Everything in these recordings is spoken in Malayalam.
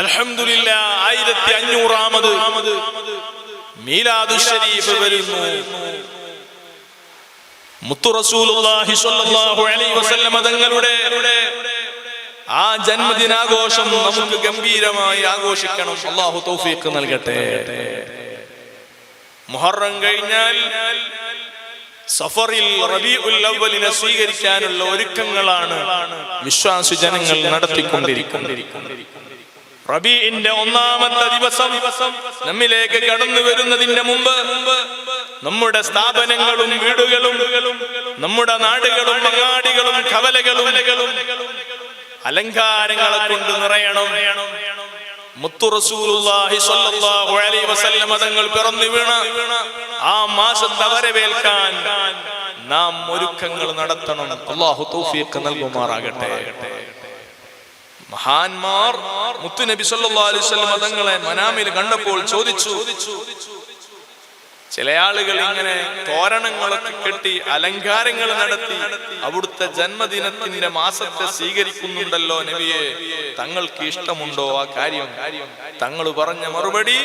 അൽഹംദുലില്ല ആയിരത്തി അഞ്ഞൂറാമത് മീലാദു ഷരീഫ് വരുന്നു. മുത്തു റസൂലുള്ളാഹി സ്വല്ലല്ലാഹു അലൈഹി വസല്ലമ തങ്ങളുടെ ആ ജന്മദിനാഘോഷം നമുക്ക് ഗംഭീരമായി ആഘോഷിക്കണം. അള്ളാഹു തൗഫീഖ് നൽകട്ടെ. മുഹറം കഴിഞ്ഞാൽ സഫറിൽ റബീഉൽ അവ്വലിനെ സ്വീകരിക്കാനുള്ള ഒരുക്കങ്ങളാണ് വിശ്വാസി ജനങ്ങൾ നടത്തിക്കൊണ്ടിരിക്കുന്നത്. റബീഇന്റെ ഒന്നാമത്തെ ദിവസം നമ്മിലേക്ക് കടന്നു വരുന്നതിന്റെ മുമ്പ് നമ്മുടെ സ്ഥാപനങ്ങളും വീടുകളും നമ്മുടെ നാടുകളും അങ്ങാടികളും കവലകളും അലങ്കാരങ്ങളെ കൊണ്ട് നിറയണം. മുത്തു സ്വല്ലല്ലാഹു അലൈഹി തങ്ങൾ പിറന്നു വീണ ആ മാസത്തെ വരവേൽക്കാൻ നാം ഒരുക്കങ്ങൾ നടത്തണം. അള്ളാഹു തൗഫീഖ് നൽകുമാറാകട്ടെ. മഹാന്മാർ മുത്തുനബി സല്ലാസ്വല്ലം അലൈഹി വസല്ലമ തങ്ങളെ മനാമിൽ കണ്ടപ്പോൾ ചോദിച്ചു ചില ആളുകൾ ഇങ്ങനെ തോരണങ്ങളൊക്കെ കെട്ടി അലങ്കാരങ്ങൾ നടത്തി അവിടുത്തെ ജന്മദിനത്തിന്റെ മാസത്തെ സ്വീകരിക്കുന്നുണ്ടല്ലോ നബിയെ തങ്ങൾക്ക് ഇഷ്ടമുണ്ടോ ആ കാര്യം തങ്ങൾ പറഞ്ഞ മറുപടി.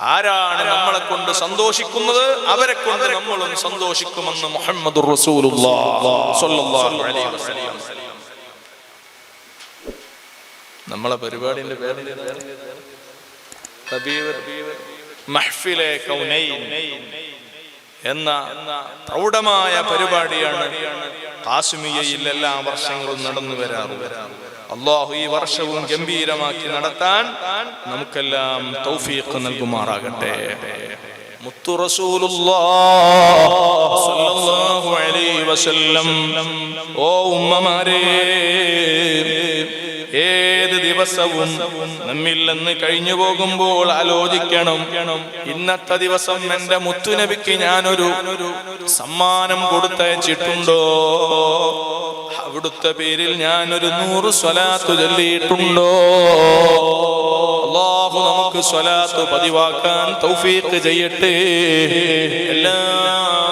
ആരാണ് നമ്മളെ കൊണ്ട് സന്തോഷിക്കുന്നത്? അവരെ കൊണ്ട് നമ്മളും സന്തോഷിക്കുമെന്ന് മുഹമ്മദ് നമ്മളെ പരിപാടിന്റെ പേര് എന്ന പ്രൗഢമായ പരിപാടിയാണ് കാശ്മീയയിൽ എല്ലാ വർഷങ്ങളും നടന്നു വരാറ് വരാറ് അള്ളാഹു ഈ വർഷവും ഗംഭീരമാക്കി നടത്താൻ നമുക്കെല്ലാം തൗഫീഖ് നൽകുമാറാകട്ടെ. മുത്തു റസൂലുള്ളാഹു അലൈഹി വസല്ലം. ഓ ഉമ്മമാരേ ഏത് ദിവസവും നമ്മിൽ നിന്ന് കഴിഞ്ഞു പോകുമ്പോൾ ആലോചിക്കണം. ഇന്നത്തെ ദിവസം എന്റെ മുത്തുനബിക്ക് ഞാനൊരു സമ്മാനം കൊടുത്തയച്ചിട്ടുണ്ടോ? അവിടുത്തെ പേരിൽ ഞാൻ ഒരു നൂറ് സ്വലാത്ത് ചൊല്ലിയിട്ടുണ്ടോ? അള്ളാഹു നമുക്ക് സ്വലാത്ത് പതിവാക്കാൻ തൗഫീഖ് ചെയ്യട്ടെ. എല്ലാ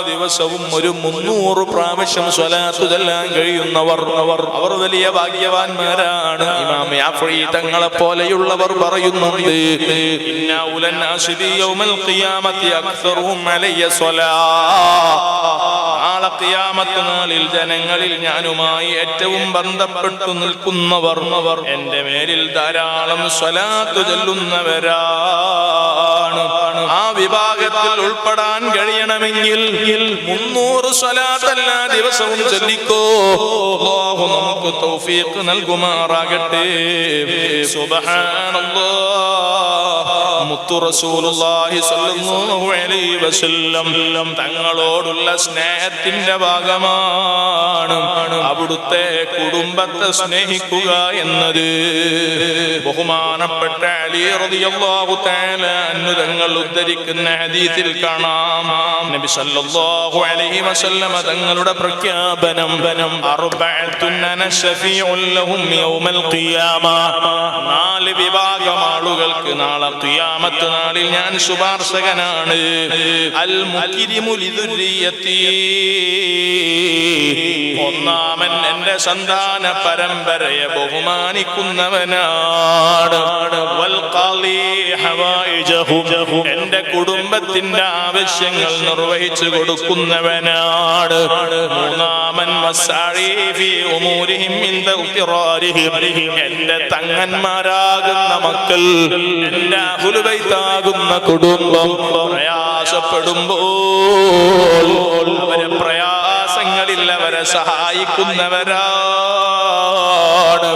ദിവസവും ഒരു മുന്നൂറ് പ്രാവശ്യം സ്വലാത്ത് ചൊല്ലാൻ കഴിയുന്നവർ അവർ അവർ വലിയ ഭാഗ്യവാന്മാരാണ്. ഇമാം യാഫ്രീ തങ്ങളെ പോലെയുള്ളവർ പറയുന്നുണ്ട് യൗമൽ സ്വലാ. നാളെ നാളിൽ ജനങ്ങളിൽ ഞാനുമായി ഏറ്റവും ബന്ധപ്പെട്ടു നിൽക്കുന്നവർ എന്റെ മേലിൽ ധാരാളം സ്വലാത്തു ചൊല്ലുന്നവരാണ്. ആ വിഭാഗത്തിൽ ഉൾപ്പെടാൻ കഴിയണമെങ്കിൽ മുന്നൂറ് സ്വലാത്തല്ലാ ദിവസവും ചൊല്ലിക്കോ. നമുക്ക് തൗഫീഖ് നൽകുമാറാകട്ടെ. തങ്ങളോടുള്ള സ്നേഹത്തിന്റെ ഭാഗമാണ്. അവിടുത്തെ കുടുംബത്തെ സ്നേഹിക്കുക എന്നത് ബഹുമാനപ്പെട്ട അലി റളിയല്ലാഹു തആല അൻഹു തങ്ങൾ ഉദ്ധരിക്കുന്ന ഹദീസിൽ കാണാം. നബി സല്ലല്ലാഹു അലൈഹി വസല്ലം തങ്ങളുടെ പ്രഖ്യാപനം അർബഅത്തുൻ അന ശഫീഉൻ ലഹും യൗമൽ ഖിയാമ. നാല് വിഭാഗം ആളുകൾക്ക് നാളെ ഖിയാമത്ത് നാളിൽ ഞാൻ ശുപാർശകനാണ്. അൽ മുകിരിമു ലിദുരിയത്തി ഒന്നാമൻ എന്റെ സന്താന പരമ്പരയെ ബഹുമാനിക്കുന്നവനാണ്. എന്റെ കുടുംബത്തിന്റെ ആവശ്യങ്ങൾ നിർവഹിച്ചു കൊടുക്കുന്നവനാണ്. എന്റെ തങ്ങന്മാരാകുന്ന മക്കൾ എന്റെ അഹുലുബൈത്താകുന്ന കുടുംബം പ്രയാസപ്പെടുമ്പോൾ അവരെ തങ്ങളിൽ അവരെ സഹായിക്കുന്നവരാണ്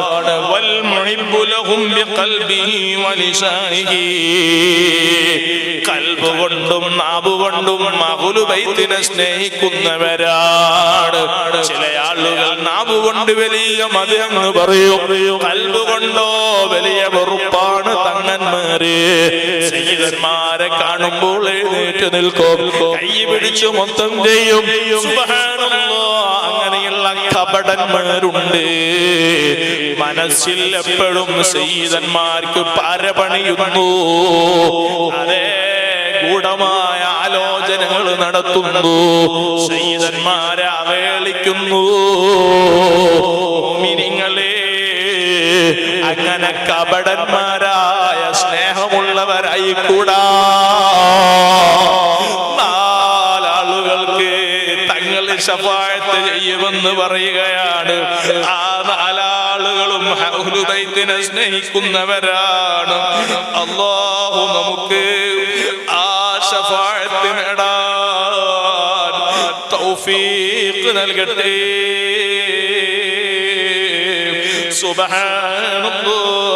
കൽബ് കൊണ്ടും നാബുകൊണ്ടും മകുലുബൈത്തിനെ സ്നേഹിക്കുന്നവരാണ്. ചില ആളുകൾ നാബുകൊണ്ട് വലിയ മതി എന്ന് പറയൂ. കൽബ് കൊണ്ടോ വലിയ വെറുപ്പാണ് തങ്ങന്മാര് സയ്യിദന്മാരെ കാണുമ്പോൾ എഴുന്നേറ്റ് നിൽക്കും. കൈ പിടിച്ചു മൊത്തം ചെയ്യും അങ്ങനെയുള്ള കപടന്മാരുണ്ട് മനസ്സിൽ എപ്പോഴും സയ്യിദന്മാർക്ക് പരപണിയുന്നു. ഗൂഢമായ ആലോചനകൾ നടത്തുന്നു. സീതന്മാരെ അവേളിക്കുന്നു അങ്ങനെ കപടന്മാരായ സ്നേഹമുള്ളവരായി കൂടാ നാലാളുകൾക്ക് തങ്ങൾ ശഫായത്ത് ചെയ്യുമെന്ന് പറയുകയാണ്. ആ നാലാളുകളും ഹൗലുബൈത്തിനെ സ്നേഹിക്കുന്നവരാണ്. അള്ളാഹു നമുക്ക് ആ ശഫായത്ത് നേടാൻ തൗഫീഖ് നൽകട്ടെ. സുബ്ഹാനല്ലാഹ് ഇമാം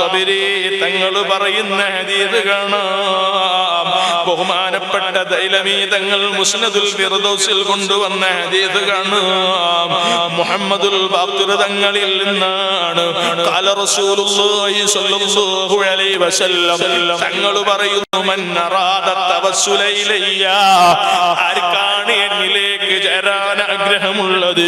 തബരി തങ്ങൾ പറയുന്ന ഹദീസ് കാണാം. ബഹുമാനപ്പെട്ട ദൈലമീ തങ്ങൾ മുസ്നദുൽ ഫിർദൗസിൽ കൊണ്ടുവന്ന ഹദീസ് കാണാം. മുഹമ്മദുൽ ബാഖിർ തങ്ങളിൽ നിന്നാണ്. ഖാല റസൂലുള്ളാഹി സ്വല്ലല്ലാഹു അലൈഹി വസല്ലം തങ്ങൾ പറയുന്നു മൻ അറാദ തവസ്സുലൈലയ്യ. ആർക്കാണ് എന്നിലേക്ക് ചേരാൻ ആഗ്രഹമുള്ളത്.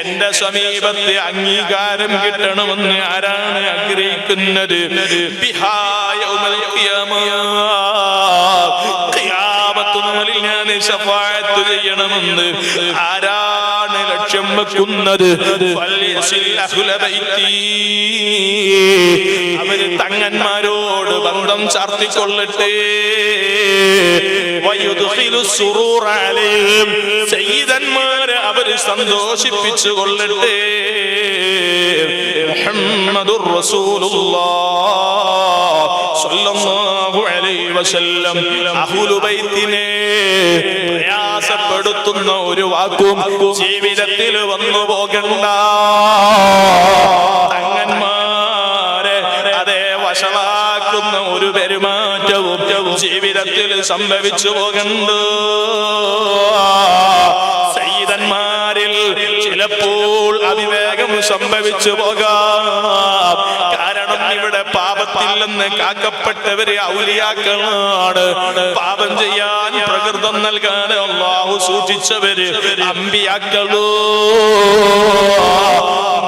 എന്റെ സമീപത്തെ അംഗീകാരം കിട്ടണമെന്ന് ആരാണ് ആഗ്രഹിക്കുന്നത്? ശഫാഅത്ത് ചെയ്യണമെന്ന് ആരാണ് ലക്ഷ്യം വെക്കുന്നത്. അവർ തങ്ങന്മാരോട് ബന്ധം ചാർത്തിക്കൊള്ളട്ടെ. സയ്യിദന്മാരെ അവർ സന്തോഷിപ്പിച്ചു കൊള്ളട്ടെ സ്വല്ലല്ലാഹു അലൈഹി വസല്ലം. പ്രയാസപ്പെടുത്തുന്ന ഒരു വാക്കും ജീവിതത്തിൽ വന്നു പോകണ്ട ജീവിതത്തിൽ സംഭവിച്ചു പോകണ്ടു. സൈതന്മാരിൽ ചിലപ്പോൾ അവിവേകം സംഭവിച്ചു പോകാം. കാരണം ഇവിടെ പാപത്തിൽ നിന്ന് കാക്കപ്പെട്ടവര് ഔലിയാക്കളാണ്. പാപം ചെയ്യാൻ പ്രകൃതം നൽകാൻ അള്ളാഹു സൂക്ഷിച്ചവര് അമ്പിയാക്കളോ.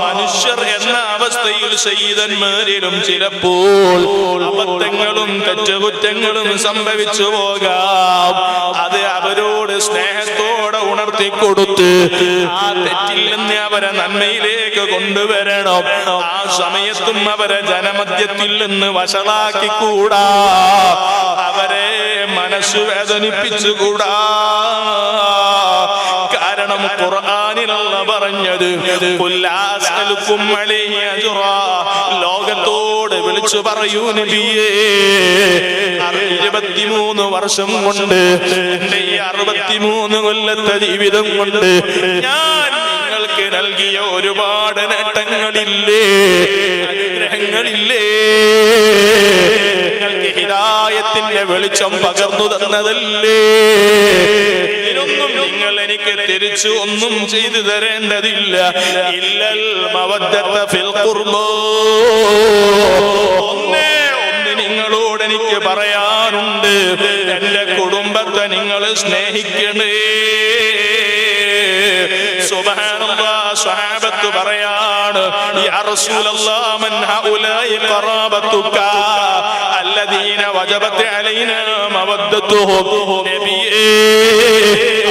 മനുഷ്യർ എന്ന അവസ്ഥയിൽ സയ്യിദന്മാരിലും ചിലപ്പോൾ അബദ്ധങ്ങളും തെറ്റുകുറ്റങ്ങളും സംഭവിച്ചു പോകാം. അത് അവരോട് സ്നേഹത്തോടെ ഉണർത്തി കൊടുത്ത് ആ തെറ്റിൽ നിന്ന് അവരെ നന്മയിലേക്ക് കൊണ്ടുവരണം. ആ സമയത്തും അവരെ ജനമധ്യത്തിൽ നിന്ന് വഷളാക്കിക്കൂടാ. അവരെ മനസ്സു വേദനിപ്പിച്ചുകൂടാ കാരണം ഖുർആാനിലുള്ള പറഞ്ഞത്. ലോകത്തോട് വിളിച്ചു പറയൂ നബിയേ ഇരുപത്തിമൂന്ന് വർഷം കൊണ്ട് അറുപത്തിമൂന്ന് കൊല്ലത്തെ ജീവിതം കൊണ്ട് ഞാൻ നിങ്ങൾക്ക് നൽകിയ ഒരുപാട് നേട്ടങ്ങളില്ലേ? അനുഗ്രഹങ്ങളില്ലേ? ഞങ്ങൾക്ക് ഹിതായത്തിന്റെ വെളിച്ചം പകർന്നു തന്നതല്ലേ? നിങ്ങൾ എനിക്ക് തിരിച്ചു ഒന്നും ചെയ്തു തരേണ്ടതില്ല. ഇല്ലൽ ഫിൽ ഒന്നേ ഒന്ന് നിങ്ങളോട് എനിക്ക് പറയാനുണ്ട്. എന്റെ കുടുംബത്തെ നിങ്ങൾ സ്നേഹിക്കണേ. നബിയേ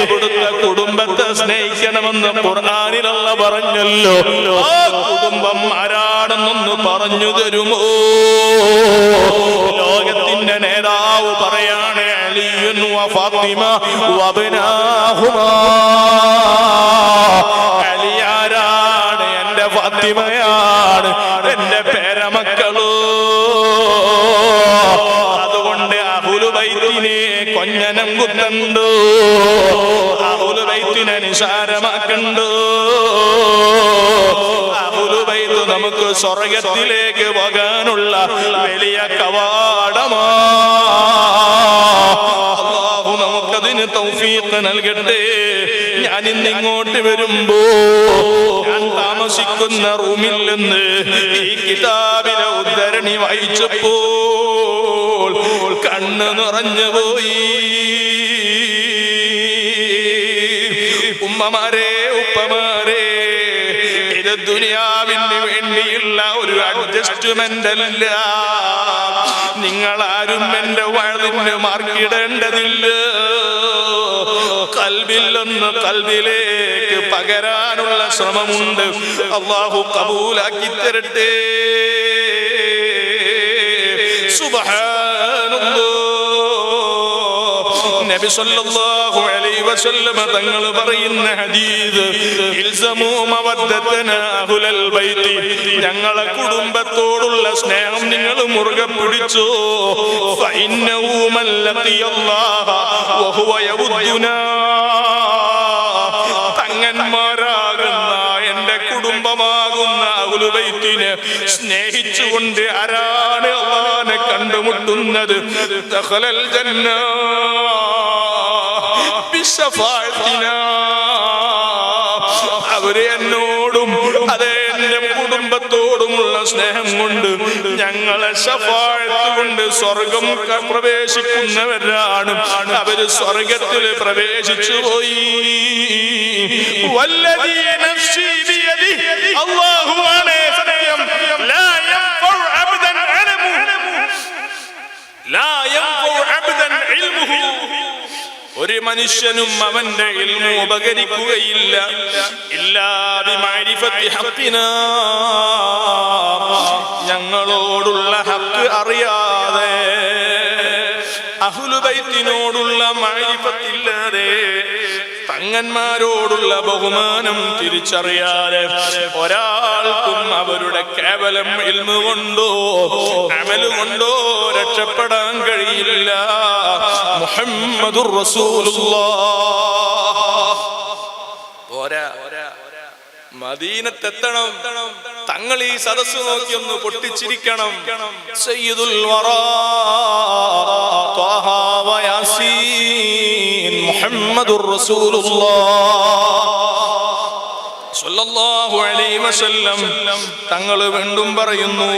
അവിടുത്തെ കുടുംബത്തെ സ്നേഹിക്കണമെന്ന് ഖുർആനിലുള്ള പറഞ്ഞല്ലോ. ആ കുടുംബം ആരാണെന്നൊന്ന് പറഞ്ഞു തരുമോ? ലോകത്തിന്റെ നേതാവ് പറയാണ് അലിയുൻ വ ഫാത്തിമ വബ്നാഹുമാ ഫാത്തിമയാണ് എന്റെ പേരമക്കളോ. അതുകൊണ്ട് അഹുലുബൈത്തിനെ കൊഞ്ഞനം കുത്തണ്ടോ? അഹുലുബൈത്തിനെ നിസാരമാക്കണ്ടോ? അഹുലുബൈത്ത് നമുക്ക് സ്വർഗത്തിലേക്ക് പോകാനുള്ള വലിയ കവാടമാ. നമുക്കതിന് തൗഫീഖ് നൽകട്ടെ. ഞാൻ ഇങ്ങോട്ട് വരുമ്പോ താമസിക്കുന്ന റൂമിൽ നിന്ന് ഈ കിതാബിനെ ഉദ്ധരണി വായിച്ചപ്പോൾ കണ്ണ് നിറഞ്ഞു പോയി. ഉമ്മമാരെ ഉപ്പമാരെ ഇത് ദുനിയാവിന് വേണ്ടിയുള്ള ഒരു അഡ്ജസ്റ്റ്മെന്റ് അല്ല. നിങ്ങൾ ആരും എന്റെ വാഴിന് മാർക്കിടേണ്ടതില്ല നിന്ന് കൽബിലേക്ക് പകരാനുള്ള ശ്രമമുണ്ട്. അള്ളാഹു കബൂലാക്കി തരട്ടെ. നബി സല്ലല്ലാഹു അലൈഹി വസല്ലമ തങ്ങൾ പറയുന്ന ഹദീസ് ഞങ്ങളെ കുടുംബത്തോടുള്ള സ്നേഹം നിങ്ങൾ മുറുകെ പിടിച്ചോ. ഫഇന്നഹു തങ്ങന്മാരാകുന്ന എന്റെ കുടുംബമാകുന്ന അഹ്ലുബൈത്തിനെ സ്നേഹിച്ചുകൊണ്ട് ആരാണ് അള്ളാനെ കണ്ടുമുട്ടുന്നത് തഹലൽ ജന്ന ബിശഫാഅത്തിനാ. അവർ എന്നോടും അതേ എന്റെ കുടുംബത്തോടുമുള്ള സ്നേഹം കൊണ്ട് ഞങ്ങളെ കൊണ്ട് സ്വർഗം പ്രവേശിക്കുന്നവരാണ്. അവർ സ്വർഗത്തിൽ പ്രവേശിച്ചു പോയി. വല്ലതീ നഫ്സി ബിയദി അല്ലാഹുവാണ് ഒരു മനുഷ്യനും അവന്റെ ഇൽമു ഉപകരിക്കുകയില്ല. ഞങ്ങളോടുള്ള ഹക്ക് അറിയാതെ അഹുലുബൈത്തിനോടുള്ള മാരിഫത്തില്ലാതെ തങ്ങന്മാരോടുള്ള ബഹുമാനം തിരിച്ചറിയാതെ ഒരാൾക്കും അവരുടെ കേവലം ഇൽമ കൊണ്ടോ കൊണ്ടോ രക്ഷപ്പെടാൻ കഴിയില്ല. മുഹമ്മദുർ റസൂലുള്ളാഹ്. പോരാ. മദീനത്തെത്തണം. തങ്ങൾ ഈ സദസ് നോക്കി ഒന്ന് പൊട്ടിച്ചിരിക്കണം. സയ്യിദുൽ മുഹമ്മദുർ തങ്ങൾ വീണ്ടും പറയുന്നു.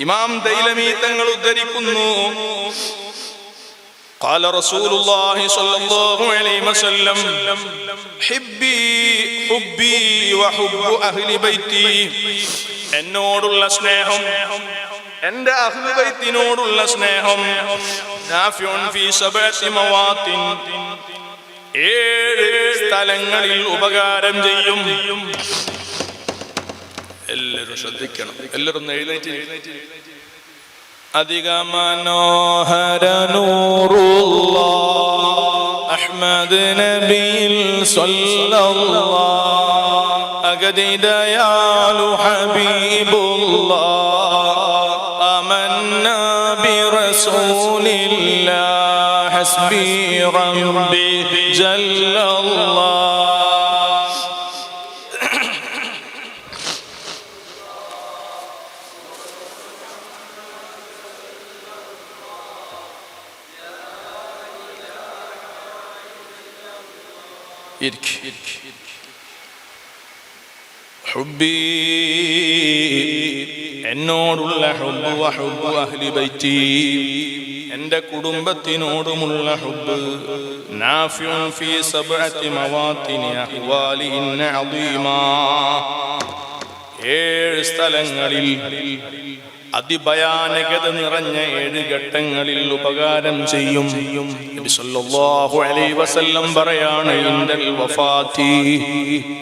ഇമാം ദൈലമി തങ്ങൾ ഉദ്ധരിക്കുന്നു. قال رسول الله صلى الله عليه وسلم حبي حبي وحب أهل بيتي എന്നോടുള്ള സ്നേഹം എന്റെ അഹ്ലുബൈത്തിനോടുള്ള സ്നേഹം നാഫിഉൻ ഫീ സബഅത്തി മവാത്തിൻ ഏഴ് സ്ഥലങ്ങളിൽ ഉപകാരം ചെയ്യും എല്ലാവരും ശ്രദ്ധിക്കണം എല്ലാവരും ഒന്ന് എഴുന്നേറ്റ് അധിക മനോഹര നൂറുള്ള അഹ്മദ് നബിൽ അഗതിദയാലു ഹബീബുള്ള അമന്ന ബിറസൂലില്ല ഹസ്ബീ ഹുബി എന്നോടുള്ള ഹുബ് വഹുബ് അഹ്ലി ബൈറ്റി എന്റെ കുടുംബത്തിനോടുമുള്ള ഹുബ് നാഫിയുൻ ഫീ സബ്അത്തി മവാത്തിനി അഹ്വാലിഹിന്ന അദീമാ. ഏഴ് സ്ഥലങ്ങളിൽ അതിഭയാനകത നിറഞ്ഞ ഏഴ് ഘട്ടങ്ങളിൽ ഉപകാരം ചെയ്യും. വസല്ലം പറയാണ്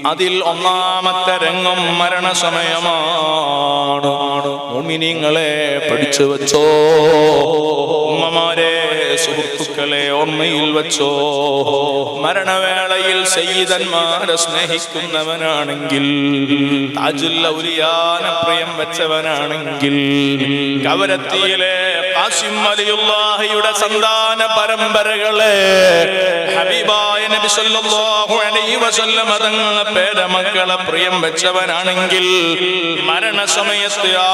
അതിൽ ഒന്നാമത്തെ രംഗം മരണസമയമാണ്. മുഅ്മിനീങ്ങളെ പഠിച്ചു വെച്ചോ. ഉമ്മമാരെ സുഹൃത്തുക്കളെ ഓർമ്മയിൽ വെച്ചോ? മരണവേളയിൽ സയ്യിദന്മാരെ സ്നേഹിക്കുന്നവനാണെങ്കിൽ പ്രിയം വെച്ചവനാണെങ്കിൽ കവരത്തിയിലെ സന്താന പരമ്പരകളെ ഹബീബായ നബി സല്ലല്ലാഹു അലൈഹി പേരമക്കളെ പ്രിയം വെച്ചവനാണെങ്കിൽ മരണസമയത്ത് ആ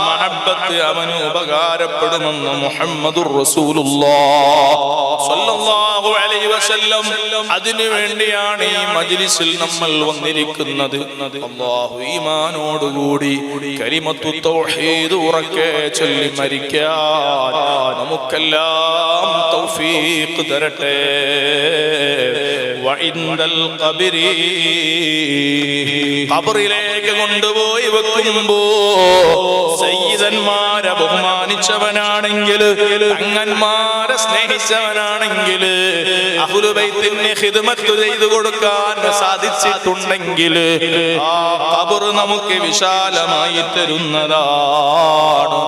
മഹബത്ത് അവന് ഉപകാരപ്പെടുമെന്ന് മുഹമ്മദുർ അതിനു വേണ്ടിയാണ് ഈ മജിലിസിൽ നമ്മൾ വന്നിരിക്കുന്നത്. അല്ലാഹു ഈമാനോടുകൂടി കലിമത്തു തൗഹീദ് ഉറക്കെ ചൊല്ലി മരിക്കാൻ നമുക്കെല്ലാം തൗഫീഖ് തരട്ടെ. വഇന്ദൽ ഖബരി. ഖബറിലേക്ക് കൊണ്ടുപോയി വെക്കുമ്പോ സയ്യിദന്മാരെ ബഹുമാനിച്ചവനാണെങ്കിൽ തങ്ങന്മാരെ സ്നേഹിച്ചവനാണെങ്കിൽ ചെയ്തു കൊടുക്കാൻ സാധിച്ചിട്ടുണ്ടെങ്കിൽ ആ നമുക്ക് വിശാലമായി തരുന്നതാണ്.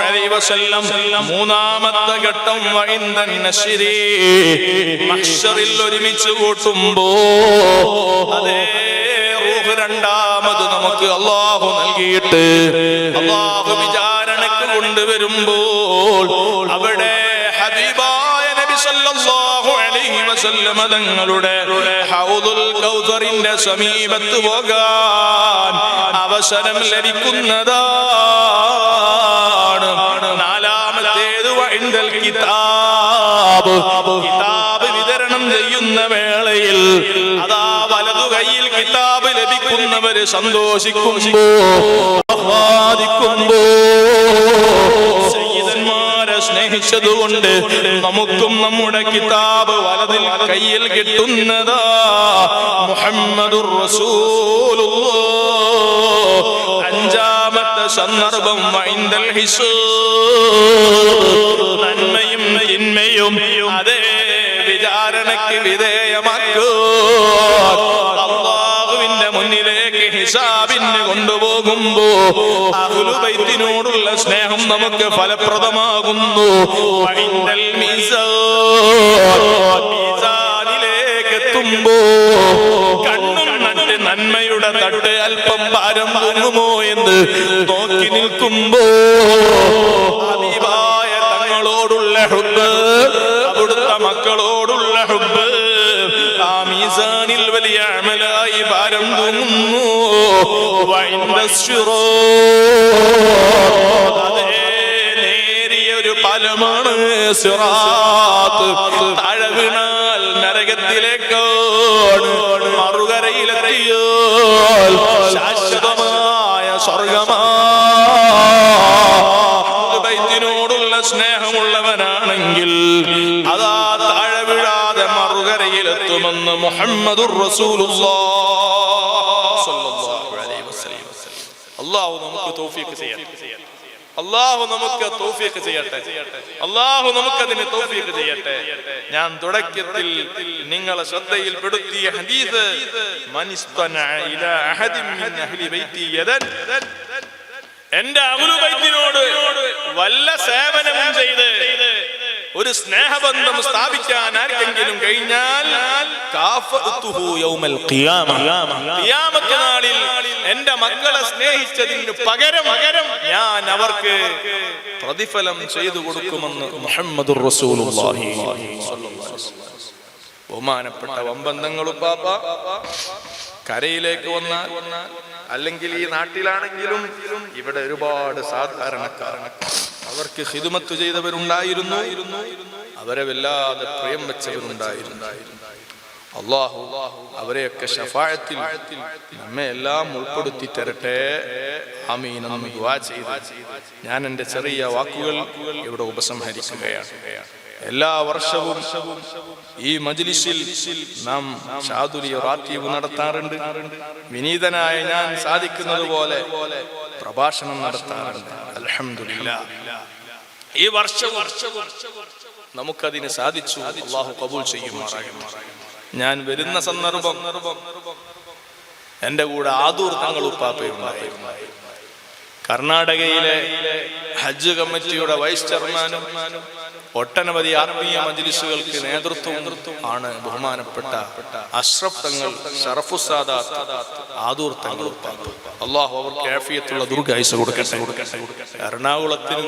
അലൈഹി വസല്ലം മൂന്നാമത്തെ ഘട്ടം വൈന്ദൻ ഒരുമിച്ച് കൂട്ടുമ്പോ അതേ റൂഹ് നമുക്ക് അള്ളാഹു നൽകിയിട്ട് അള്ളാഹു വിചാരണക്ക് കൊണ്ടുവരുമ്പോൾ അവിടെ ഹബീബായ നബി അലൈഹി വസല്ലമ തങ്ങളുടെ ഹൗദുൽ സമീപത്ത് പോകാൻ അവസരം ലഭിക്കുന്നതാണ്. നാലാമത്തേത് വൈണ്ടൽ കിതാബ്. കിതാബ് വിതരണം ചെയ്യുന്ന വേളയിൽ അതാ കിതാബ് ലഭിക്കുന്നവര് സന്തോഷിക്കുമ്പോ സയ്യിദന്മാരെ സ്നേഹിച്ചതുകൊണ്ട് നമുക്കും നമ്മുടെ കിതാബ് വലതിൽ കയ്യിൽ കിട്ടുന്നതാ. മുഹമ്മദുർ റസൂലുള്ളാഹ്. അഞ്ചാമത്തെ സന്ദർഭം വൈന്തൽ ഹിസൂ നന്മയും തിന്മയും അതേ വിചാരണയ്ക്ക് വിധേയമാക്കൂ മുന്നിലേക്ക് ഹിസാബിന് കൊണ്ടുപോകുമ്പോ അഹുലുബൈത്തിനോടുള്ള സ്നേഹം നമുക്ക് ഫലപ്രദമാകുന്നു. നന്മയുടെ തട്ട് അല്പം ഭാരം വാങ്ങുമോ എന്ന് നോക്കി നിൽക്കുമ്പോ ഹബീബായ തങ്ങളോടുള്ള ഹുബ് അവിടുത്തെ മക്കളോടുള്ള ഹുബ് മീസാനിൽ വലിയ അമലായി ഭാരം. അതേ നേരിയ ഒരു പാലമാണ് സിറാത്ത്. താഴെ വീണാൽ നരകത്തിലേക്കാണ് മറുകരയിലെത്തിയാൽ ശാശ്വതമായ ബൈത്തിനോടുള്ള സ്നേഹമുള്ളവനാണെങ്കിൽ അതാ മറുകരയിലെത്തുമെന്ന് മുഹമ്മദുർ അള്ളാഹു നമുക്ക് തൗഫീഖ് ചെയ്യാം അള്ളാഹു നമുക്ക് തൗഫീഖ് ചെയ്യട്ടെ. അള്ളാഹു നമുക്ക് അതിന് തൗഫീഖ് ചെയ്യട്ടെ. ഞാൻ തുടക്കത്തിൽ നിങ്ങളെ ശ്രദ്ധയിൽ പെടുത്തിയ ഹദീസ് എന്റെ അഹ്ലുബൈത്തിനോട് വല്ല സേവനവും ചെയ്ത് ഒരു സ്നേഹബന്ധം സ്ഥാപിക്കാൻ ആർക്കെങ്കിലും കഴിഞ്ഞാൽ നാളിൽ എന്റെ മക്കളെ സ്നേഹിച്ചതിന് പകരം പകരം ഞാൻ അവർക്ക് പ്രതിഫലം ചെയ്തു കൊടുക്കുമെന്ന് മുഹമ്മദ് ബഹുമാനപ്പെട്ട വമ്പന്തങ്ങളും പാപ്പ കരയിലേക്ക് വന്നാൽ അല്ലെങ്കിൽ ഈ നാട്ടിലാണെങ്കിലും ഇവിടെ ഒരുപാട് സാധാരണക്കാർ. അവർക്ക് ഹിതുമത്ത് ചെയ്തവരുണ്ടായിരുന്നു. അവരെ വല്ലാതെ പ്രിയം വെച്ചവരുണ്ടായിരുന്നു. അള്ളാഹു അവരെയൊക്കെ ഷഫായത്തിൽ നമ്മെ എല്ലാം ഉൾപ്പെടുത്തി തരട്ടെ. ആമീൻ ഞാൻ എന്റെ ചെറിയ വാക്കുകൾ ഇവിടെ ഉപസംഹരിക്കുകയാണ്. എല്ലാ വർഷവും ഈ മജ്ലിസിൽ നാം ചാതുര്യ റാത്തീവ് നടത്താറുണ്ട്. വിനീതനായ ഞാൻ സാധിക്കുന്നത് പോലെ പ്രഭാഷണം നടത്താറുണ്ട്. ഈ വർഷം നമുക്കതിന് സാധിച്ചു. അള്ളാഹു കബൂൽ ചെയ്യും ഞാൻ വരുന്ന സന്ദർഭം എന്റെ കൂടെ ആദൂർ തങ്ങൾ ഉപ്പാപ്പയുണ്ടായിരുന്നു കർണാടകയിലെ ഹജ്ജ് കമ്മിറ്റിയുടെ വൈസ് ചെയർമാനും ഒട്ടനവധി ആത്മീയ മജ്ലിസുകൾക്ക് നേതൃത്വം ആണ് ബഹുമാനപ്പെട്ട അഷ്റഫ് തങ്ങൾ ഷറഫുസാദാത്ത് ആദൂർ തങ്ങൾ അള്ളാഹു അവർക്ക് കാഫിയത്തുള്ള ദുർഗായുസ് കൊടുക്കട്ടെ. എറണാകുളത്തിൽ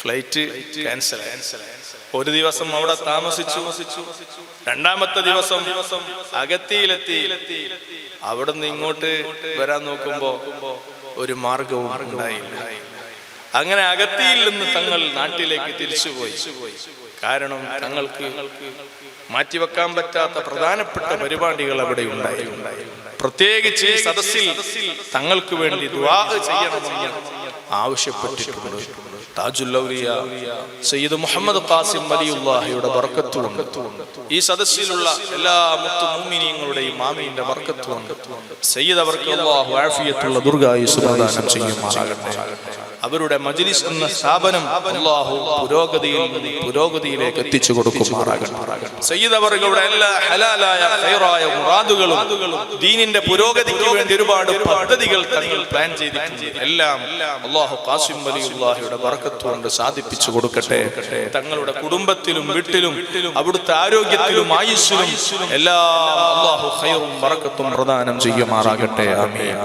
ഫ്ലൈറ്റ് ക്യാൻസൽ ഒരു ദിവസം അവിടെ താമസിച്ചു. രണ്ടാമത്തെ ദിവസം അഗത്തിയിലെത്തി. അവിടുന്ന് ഇങ്ങോട്ട് വരാൻ നോക്കുമ്പോ ഒരു മാർഗവും ഉണ്ടായില്ല. അങ്ങനെ അകത്തിയിൽ നിന്ന് തങ്ങൾ നാട്ടിലേക്ക് തിരിച്ചുപോയി. കാരണം തങ്ങൾക്ക് മാറ്റിവെക്കാൻ പറ്റാത്ത പ്രധാനപ്പെട്ട പരിപാടികൾ അവിടെ ഉണ്ടായി. പ്രത്യേകിച്ച് ഈ സദസ്സിൽ തങ്ങൾക്ക് വേണ്ടി ദുആ ചെയ്യണമെന്ന് ആവശ്യപ്പെട്ടിട്ടുണ്ട്. താജുൽ സയ്യിദ് മുഹമ്മദ് ഖാസിം വലിയുള്ളാഹിയുടെ ബർക്കത്തുണ്ട് ഈ സദസ്സിലുള്ള എല്ലാ മുത്തു മുഅ്മിനീങ്ങളുടെയും മാമീന്റെ ബർക്കത്തുണ്ട് സയ്യിദ് അവർക്ക് അല്ലാഹു ആഫിയത്തുള്ള ദുർഗായുസ് പ്രദാനം ചെയ്യുമാറാകട്ടെ. അവരുടെ മജ്ലിസ് എന്ന സ്ഥാപനം അള്ളാഹു പുരോഗതിയിൽ പുരോഗതിയിലേക്ക് എത്തിച്ചു കൊടുക്കുമാറാകട്ടെ. സയ്യിദ് എല്ലാ ഹലാലായ ഹൈറായ മുറാദുകളും ദീനിന്റെ പുരോഗതിക്ക് വേണ്ടി ഒരുപാട് പദ്ധതികൾ തങ്ങൾ പ്ലാൻ ചെയ്തിട്ടുണ്ട്. എല്ലാം അള്ളാഹു കാസിം വലിയുല്ലാഹിയുടെ ബർക്കത്ത് കൊണ്ട് സാധിപ്പിച്ചു കൊടുക്കട്ടെ. തങ്ങളുടെ കുടുംബത്തിലും വീട്ടിലും അവിടുത്തെ ആരോഗ്യത്തിലും ആയുസ്സിലും എല്ലാ അള്ളാഹു ഹൈറും വറക്കത്തും പ്രദാനം ചെയ്യുമാറാകട്ടെ. ആമീൻ.